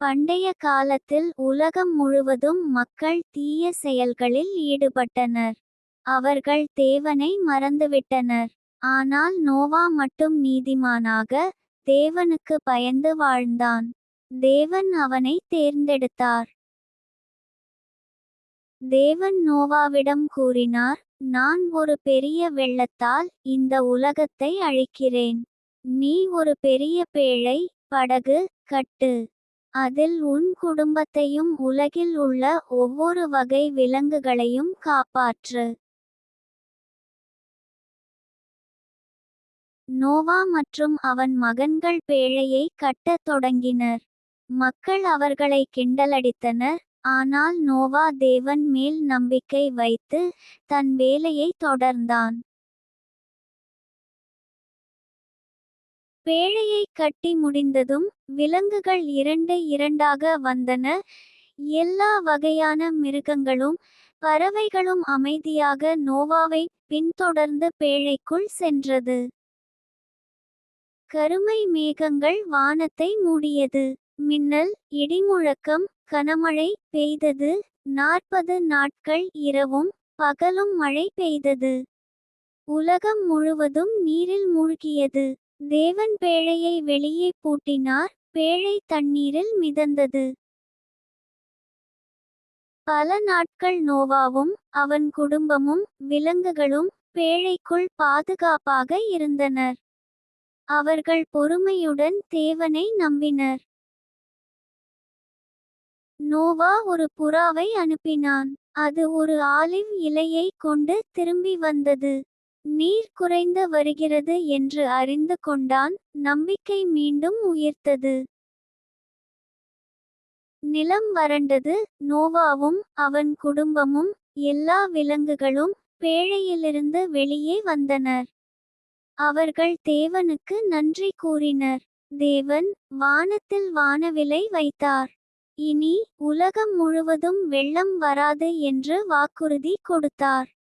பண்டைய காலத்தில் உலகம் முழுவதும் மக்கள் தீய செயல்களில் ஈடுபட்டனர். அவர்கள் தேவனை மறந்துவிட்டனர். ஆனால் நோவா மட்டும் நீதிமானாக தேவனுக்கு பயந்து வாழ்ந்தான். தேவன் அவனை தேர்ந்தெடுத்தார். தேவன் நோவாவிடம் கூறினார் நான் ஒரு பெரிய வெள்ளத்தால் இந்த உலகத்தை அழிக்கிறேன். நீ ஒரு பெரிய பேழை படகு கட்டு. அதில் உன் குடும்பத்தையும் உலகில் உள்ள ஒவ்வொரு வகை விலங்குகளையும் காப்பாற்று. நோவா மற்றும் அவன் மகன்கள் பேழையை கட்டத் தொடங்கினர். மக்கள் அவர்களை கிண்டலடித்தனர். ஆனால் நோவா தேவன் மேல் நம்பிக்கை வைத்து தன் வேலையை தொடர்ந்தான். பேழையை கட்டி முடிந்ததும் விலங்குகள் இரண்டு இரண்டாக வந்தன. எல்லா வகையான மிருகங்களும் பறவைகளும் அமைதியாக நோவாவை பின்தொடர்ந்து பேழைக்குள் சென்றது. கருமை மேகங்கள் வானத்தை மூடியது. மின்னல் இடிமுழக்கம் கனமழை பெய்தது. நாற்பது நாட்கள் இரவும் பகலும் மழை பெய்தது. உலகம் முழுவதும் நீரில் மூழ்கியது. தேவன் பேழையை வெளியே பூட்டினார் பேழை தண்ணீரில் மிதந்தது. பல நாட்கள் நோவாவும் அவன் குடும்பமும் விலங்குகளும் பேழைக்குள் பாதுகாப்பாக இருந்தனர். அவர்கள் பொறுமையுடன் தேவனை நம்பினர். நோவா ஒரு புறாவை அனுப்பினான் அது ஒரு ஆலிவ் இலையை கொண்டு திரும்பி வந்தது. நீர் குறைந்து வருகிறது என்று அறிந்து கொண்டான் நம்பிக்கை மீண்டும் உயிர்த்தது. நிலம் வறண்டது நோவாவும் அவன் குடும்பமும் எல்லா விலங்குகளும் பேழையிலிருந்து வெளியே வந்தனர். அவர்கள் தேவனுக்கு நன்றி கூறினர். தேவன் வானத்தில் வானவிலை வைத்தார். இனி உலகம் முழுவதும் வெள்ளம் வராது என்று வாக்குறுதி கொடுத்தார்.